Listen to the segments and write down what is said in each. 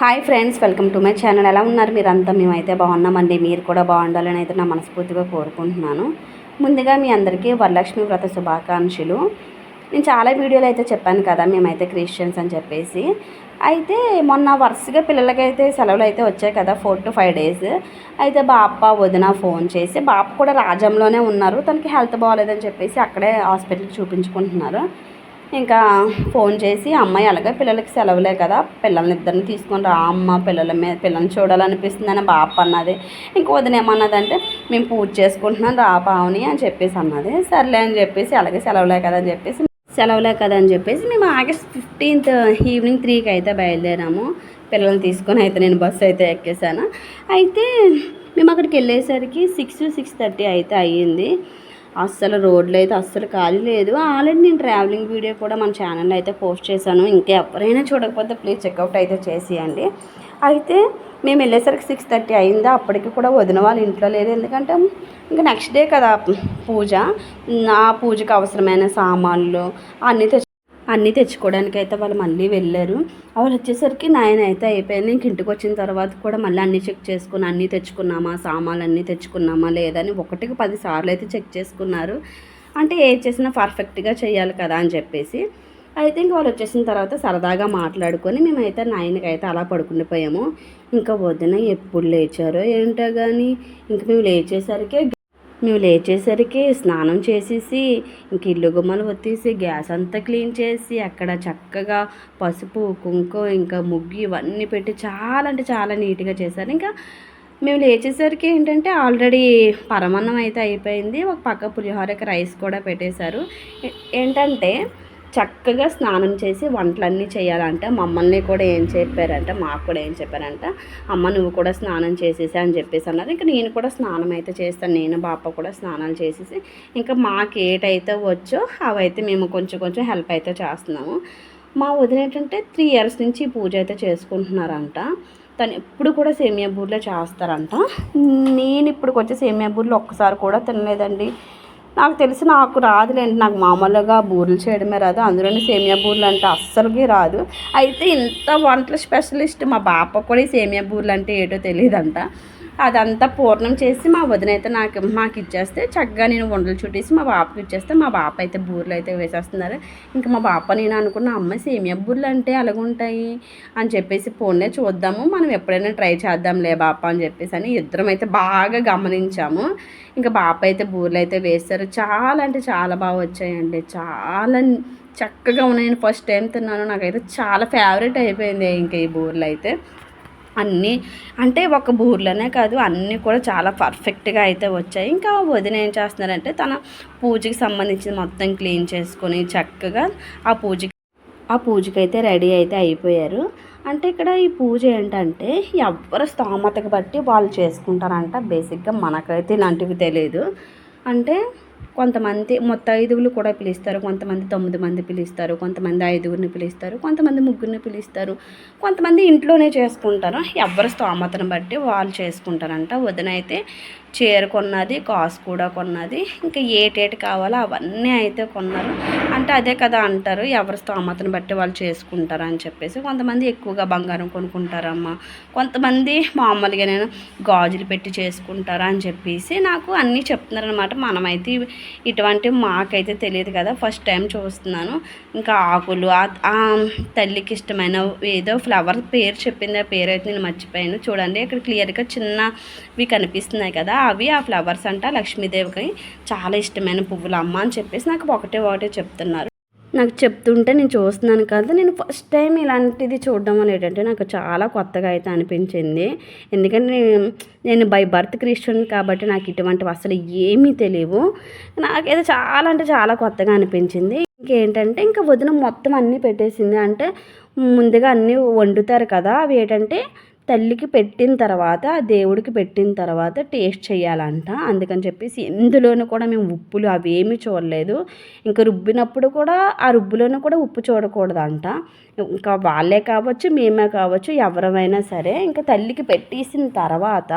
Hi friends welcome to my channel. ఎలా ఉన్నారు మీరంతా? మేమైతే బాగున్నామండి. మీరు కూడా బాగుండాలని అయితే నా మనస్ఫూర్తిగా కోరుకుంటున్నాను. ముందుగా మీ అందరికీ వరలక్ష్మి వ్రత శుభాకాంక్షలు. నేను చాలా వీడియోలు అయితే చెప్పాను కదా మేమైతే క్రిస్టియన్స్ అని చెప్పేసి. అయితే మొన్న వరుసగా పిల్లలకైతే సెలవులు అయితే వచ్చాయి కదా ఫోర్ టు ఫైవ్ డేస్. అయితే బాప వదిన ఫోన్ చేసి బాప కూడా రాజంలోనే ఉన్నారు. తనకి హెల్త్ బాగాలేదని చెప్పేసి అక్కడే హాస్పిటల్కి చూపించుకుంటున్నారు. ఇంకా ఫోన్ చేసి అమ్మాయి అలాగే పిల్లలకి సెలవులే కదా పిల్లల్ని ఇద్దరిని తీసుకొని రా అమ్మ పిల్లల మీద పిల్లల్ని చూడాలనిపిస్తుంది అని బాప అన్నది. ఇంక వదిన ఏమన్నదంటే మేము పూజ చేసుకుంటున్నాం రా పావుని అని చెప్పేసి అన్నది. సర్లే అని చెప్పేసి అలాగే సెలవులే కదా అని చెప్పేసి సెలవులే కదా అని చెప్పేసి మేము ఆగస్ట్ ఫిఫ్టీన్త్ ఈవినింగ్ త్రీకి అయితే బయలుదేరాము. పిల్లల్ని తీసుకొని అయితే నేను బస్సు అయితే ఎక్కేసాను అయితే మేము అక్కడికి వెళ్ళేసరికి సిక్స్ సిక్స్ థర్టీ అయితే అయ్యింది. అస్సలు రోడ్లు అయితే అస్సలు ఖాళీ లేదు. ఆల్రెడీ నేను ట్రావెలింగ్ వీడియో కూడా మన ఛానల్లో అయితే పోస్ట్ చేశాను. ఇంకా ఎవరైనా చూడకపోతే ప్లీజ్ చెక్అవుట్ అయితే చేసేయండి. అయితే మేము వెళ్ళేసరికి సిక్స్ థర్టీ అయిందా. అప్పటికి కూడా వదిన వాళ్ళు ఇంట్లో లేదు. ఎందుకంటే ఇంకా నెక్స్ట్ డే కదా పూజ. ఆ పూజకు అవసరమైన సామాన్లు అన్నీ తెచ్చు అన్నీ తెచ్చుకోవడానికి అయితే వాళ్ళు మళ్ళీ వెళ్ళారు. వాళ్ళు వచ్చేసరికి నైన్ అయితే అయిపోయింది. ఇంక ఇంటికి వచ్చిన తర్వాత కూడా మళ్ళీ అన్నీ చెక్ చేసుకుని అన్నీ తెచ్చుకున్నామా? సామాన్లు అన్నీ తెచ్చుకున్నామా? లేదని ఒకటికి పది సార్లు అయితే చెక్ చేసుకున్నారు. అంటే ఏ చేసినా పర్ఫెక్ట్గా చేయాలి కదా అని చెప్పేసి. అయితే ఇంక వాళ్ళు వచ్చేసిన తర్వాత సరదాగా మాట్లాడుకొని మేమైతే నైన్కి అయితే అలా పడుకుండిపోయాము ఇంకా వదిన ఎప్పుడు లేచారో ఏంటో కానీ ఇంక మేము లేచేసరికి మేము లేచేసరికి స్నానం చేసేసి ఇంక ఇల్లు గుమ్మలు వచ్చేసి గ్యాస్ అంతా క్లీన్ చేసి అక్కడ చక్కగా పసుపు కుంకుమ ఇంకా ముగ్గు ఇవన్నీ పెట్టి చాలా అంటే చాలా నీట్గా చేశారు. ఇంకా మేము లేచేసరికి ఏంటంటే ఆల్రెడీ పరమన్నం అయితే అయిపోయింది. ఒక పక్క పులిహోరకి రైస్ కూడా పెట్టేశారు. ఏంటంటే చక్కగా స్నానం చేసి వంటలన్నీ చేయాలంట. మమ్మల్ని కూడా ఏం చెప్పారంట మాకు కూడా ఏం చెప్పారంట. అమ్మ నువ్వు కూడా స్నానం చేసేసి అని చెప్పేసి అన్నారు. ఇంకా నేను కూడా స్నానం అయితే చేస్తాను. నేను బాప కూడా స్నానాలు చేసేసి ఇంకా మాకు ఏటైతే వచ్చో అవైతే మేము కొంచెం కొంచెం హెల్ప్ అయితే చేస్తున్నాము. మా వదిన ఏంటంటే త్రీ ఇయర్స్ నుంచి పూజ అయితే చేసుకుంటున్నారంట. తను ఎప్పుడు కూడా సేమియా బూర్లే చేస్తారంట. నేను ఇప్పుడు వచ్చి సేమియా బూర్లు ఒక్కసారి కూడా తినలేదండి. నాకు తెలిసి నాకు రాదులేండి. నాకు మామూలుగా బూరెలు చేయడమే రాదు. అందులోనే సేమియా బూరెలు అంటే అస్సలుకి రాదు. అయితే ఇంత వంటల స్పెషలిస్ట్ మా బాప కూడా సేమియా బూరెలు అంటే ఏటో తెలియదంట. అదంతా పూర్ణం చేసి మా వదిన అయితే నాకు మాకు ఇచ్చేస్తే చక్కగా నేను వండలు చుట్టేసి మా బాపకి ఇచ్చేస్తే మా బాప అయితే బూరెలు అయితే వేసేస్తున్నారు. ఇంకా మా బాప నేను అనుకున్న అమ్మ సేమియా బూరెలు అంటే అలాగుంటాయి అని చెప్పేసి ఫోన్లే చూద్దాము. మనం ఎప్పుడైనా ట్రై చేద్దాంలే బాప అని చెప్పేసి అని ఇద్దరం అయితే బాగా గమనించాము. ఇంకా బాప అయితే బూరెలు అయితే వేస్తారు. చాలా అంటే చాలా బాగా వచ్చాయండి. చాలా చక్కగా ఉన్నాయి. నేను ఫస్ట్ టైం తిన్నాను. నాకైతే చాలా ఫేవరెట్ అయిపోయింది ఇంకా ఈ బూరెలు అయితే. అన్నీ అంటే ఒక బూర్లోనే కాదు అన్నీ కూడా చాలా పర్ఫెక్ట్గా అయితే వచ్చాయి. ఇంకా వదిన ఏం చేస్తున్నారంటే తన పూజకి సంబంధించిన మొత్తం క్లీన్ చేసుకొని చక్కగా ఆ పూజకి ఆ పూజకి అయితే రెడీ అయితే అయిపోయారు. అంటే ఇక్కడ ఈ పూజ ఏంటంటే ఎవరి స్తోమతకు బట్టి వాళ్ళు చేసుకుంటారంట. బేసిక్గా మనకైతే ఇలాంటివి తెలియదు అంటే కొంతమంది మొత్తం ఐదుగురు కూడా పిలుస్తారు. కొంతమంది తొమ్మిది మంది పిలుస్తారు. కొంతమంది ఐదుగురిని పిలుస్తారు. కొంతమంది ముగ్గురిని పిలుస్తారు. కొంతమంది ఇంట్లోనే చేసుకుంటారు. ఎవరి స్తోమతను బట్టి వాళ్ళు చేసుకుంటారంట. వదిన అయితే చీర కొన్నది కాసు కూడా కొన్నది. ఇంకా ఏటేటి కావాలో అవన్నీ అయితే కొన్నారు. అంటే అదే కదా అంటారు. ఎవరి స్తోమతను బట్టి వాళ్ళు చేసుకుంటారు అని చెప్పేసి. కొంతమంది ఎక్కువగా బంగారం కొనుక్కుంటారమ్మా. కొంతమంది మామూలుగా నేను గాజులు పెట్టి చేసుకుంటారా అని చెప్పేసి నాకు అన్నీ చెప్తున్నారనమాట మనమైతే ఇటువంటివి మాకైతే తెలియదు కదా. ఫస్ట్ టైం చూస్తున్నాను. ఇంకా ఆకులు ఆ తల్లికి ఇష్టమైన ఏదో ఫ్లవర్ పేరు చెప్పింది ఆ పేరు అయితే నేను మర్చిపోయాను. చూడండి ఇక్కడ క్లియర్గా చిన్నవి కనిపిస్తున్నాయి కదా. అవి ఆ ఫ్లవర్స్ అంట లక్ష్మీదేవికి చాలా ఇష్టమైన పువ్వులు. అమ్మ అని చెప్పేసి నాకు ఒకటే ఒకటే చెప్తున్నారు. నాకు చెప్తుంటే నేను చూస్తున్నాను కదా. నేను ఫస్ట్ టైం ఇలాంటిది చూడడం అనేటంటే నాకు చాలా కొత్తగా అయితే అనిపించింది. ఎందుకంటే నేను నేను బై బర్త్ క్రిస్టియన్ కాబట్టి నాకు ఇటువంటివి అసలు ఏమీ తెలియవు. నాకైతే చాలా అంటే చాలా కొత్తగా అనిపించింది. ఇంకేంటంటే ఇంకా వదిన మొత్తం అన్నీ పెట్టేసింది. అంటే ముందుగా అన్నీ వండుతారు కదా. అవి ఏంటంటే తల్లికి పెట్టిన తర్వాత దేవుడికి పెట్టిన తర్వాత టేస్ట్ చేయాలంట. అందుకని చెప్పేసి ఎందులోనూ కూడా మేము ఉప్పులు అవేమి చూడలేదు. ఇంకా రుబ్బినప్పుడు కూడా ఆ రుబ్బులోనూ కూడా ఉప్పు చూడకూడదంట. ఇంకా వాళ్ళే కావచ్చు మేమే కావచ్చు ఎవరమైనా సరే ఇంకా తల్లికి పెట్టేసిన తర్వాత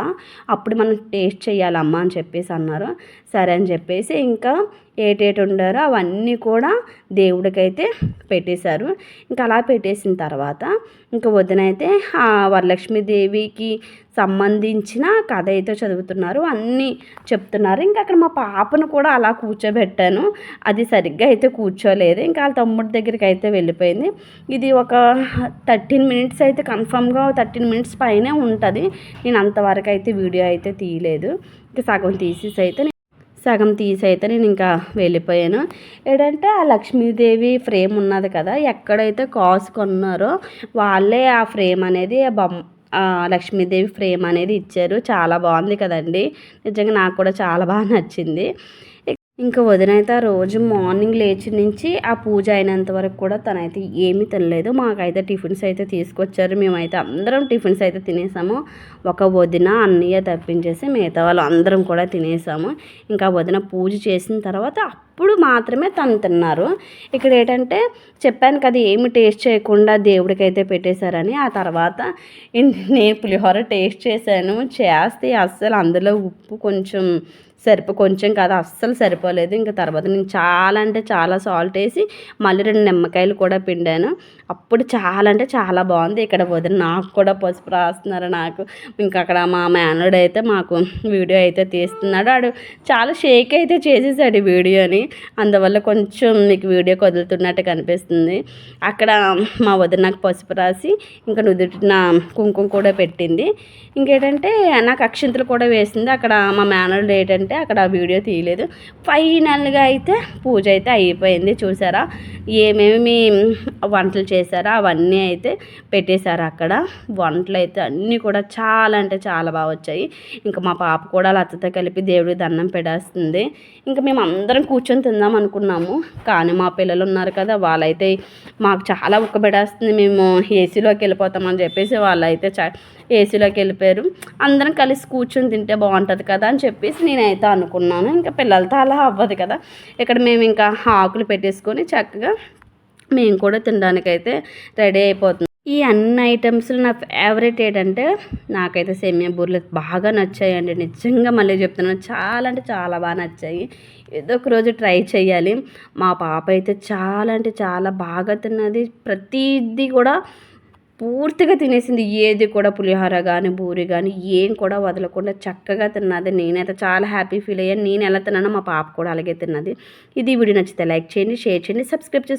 అప్పుడు మనం టేస్ట్ చేయాలమ్మా అని చెప్పేసి అన్నారు. సరే అని చెప్పేసి ఇంకా ఏటేటి ఉండారో అవన్నీ కూడా దేవుడికైతే పెట్టేశారు. ఇంకా అలా పెట్టేసిన తర్వాత ఇంకా వదినైతే ఆ వరలక్ష్మీదేవికి సంబంధించిన కథ అయితే చదువుతున్నారు. అన్నీ చెప్తున్నారు. ఇంకా అక్కడ మా పాపను కూడా అలా కూర్చోబెట్టాను. అది సరిగ్గా అయితే కూర్చోలేదు. ఇంకా వాళ్ళ తమ్ముడి దగ్గరికి అయితే వెళ్ళిపోయింది. ఇది ఒక థర్టీన్ మినిట్స్ అయితే కన్ఫామ్గా థర్టీన్ మినిట్స్ పైనే ఉంటుంది. నేను అంతవరకు అయితే వీడియో అయితే తీయలేదు. ఇంకా సగం తీసేసి అయితే సగం తీసైతే నేను ఇంకా వెళ్ళిపోయాను. ఏంటంటే ఆ లక్ష్మీదేవి ఫ్రేమ్ ఉన్నది కదా ఎక్కడైతే కాసు కొన్నారో వాళ్ళే ఆ ఫ్రేమ్ అనేది బొమ్మ లక్ష్మీదేవి ఫ్రేమ్ అనేది ఇచ్చారు. చాలా బాగుంది కదండి. నిజంగా నాకు కూడా చాలా బాగా నచ్చింది. ఇంకా వదినైతే ఆ రోజు మార్నింగ్ లేచి నుంచి ఆ పూజ అయినంత వరకు కూడా తనైతే ఏమీ తినలేదు. మాకైతే టిఫిన్స్ అయితే తీసుకొచ్చారు. మేమైతే అందరం టిఫిన్స్ అయితే తినేసాము. ఒక వదిన అన్నయ్య తప్పించేసి మిగతా వాళ్ళు అందరం కూడా తినేసాము. ఇంకా వదిన పూజ చేసిన తర్వాత అప్పుడు మాత్రమే తను తిన్నారు. ఇక్కడ ఏంటంటే చెప్పాను కదా ఏమి టేస్ట్ చేయకుండా దేవుడికైతే పెట్టేశారని. ఆ తర్వాత నేను పులిహోర టేస్ట్ చేశాను. చేస్తే అస్సలు అందులో ఉప్పు కొంచెం సరిపో కొంచెం కాదు అస్సలు సరిపోలేదు. ఇంకా తర్వాత నేను చాలా అంటే చాలా సాల్ట్ వేసి మళ్ళీ రెండు నిమ్మకాయలు కూడా పిండాను. అప్పుడు చాలా అంటే చాలా బాగుంది. ఇక్కడ వదిన నాకు కూడా పసుపు రాస్తున్నారు నాకు. ఇంకా అక్కడ మా మేనడు అయితే మాకు వీడియో అయితే తీస్తున్నాడు. ఆడు చాలా షేక్ అయితే చేసేసాడు వీడియోని. అందువల్ల కొంచెం మీకు వీడియో కదులుతున్నట్టు కనిపిస్తుంది. అక్కడ మా వదిన నాకు పసుపు రాసి ఇంకా నుదుటిన కుంకుమ కూడా పెట్టింది. ఇంకేంటంటే నాకు అక్షింతలు కూడా వేసింది. అక్కడ మా మేనడు ఏంటంటే అక్కడ వీడియో తీయలేదు. ఫైనల్గా అయితే పూజ అయితే అయిపోయింది. చూసారా? ఏమేమి వంటలు చేశారో? అవన్నీ అయితే పెట్టేశారు అక్కడ. వంటలు అయితే అన్నీ కూడా చాలా అంటే చాలా బాగా వచ్చాయి. ఇంకా మా పాప కూడా లతతో కలిపి దేవుడికి దండం పెడేస్తుంది ఇంకా మేము అందరం కూర్చొని తిందాం అనుకున్నాము. కానీ మా పిల్లలు ఉన్నారు కదా వాళ్ళైతే మాకు చాలా ఉక్కబెడేస్తుంది మేము ఏసీలోకి వెళ్ళిపోతామని చెప్పేసి వాళ్ళైతే చ ఏసీలోకి వెళ్ళిపోయారు. అందరం కలిసి కూర్చొని తింటే బాగుంటుంది కదా అని చెప్పేసి నేనైతే అనుకున్నాను. ఇంకా పిల్లలతో అలా అవ్వదు కదా. ఇక్కడ మేము ఇంకా ఆకులు పెట్టేసుకొని చక్కగా మేము కూడా తినడానికైతే రెడీ అయిపోతుంది ఈ అన్ని ఐటమ్స్లో నా ఫేవరెట్ ఏంటంటే నాకైతే సేమియా బూరెలు బాగా నచ్చాయండి. నిజంగా మళ్ళీ చెప్తున్నాను చాలా అంటే చాలా బాగా నచ్చాయి. ఏదో ఒక రోజు ట్రై చేయాలి మా పాప అయితే చాలా అంటే చాలా బాగా తిన్నది. ప్రతిదీ కూడా పూర్తిగా తినేసింది. ఏది కూడా పులిహోర కానీ బూరి కానీ ఏం కూడా వదలకుండా చక్కగా తిన్నది. నేనైతే చాలా హ్యాపీ ఫీల్ అయ్యాను. నేను ఎలా తిన్నానో మా పాప కూడా అలాగే తిన్నది. ఇది వీడియో నచ్చితే లైక్ చేయండి షేర్ చేయండి సబ్స్క్రైబ్ చేసి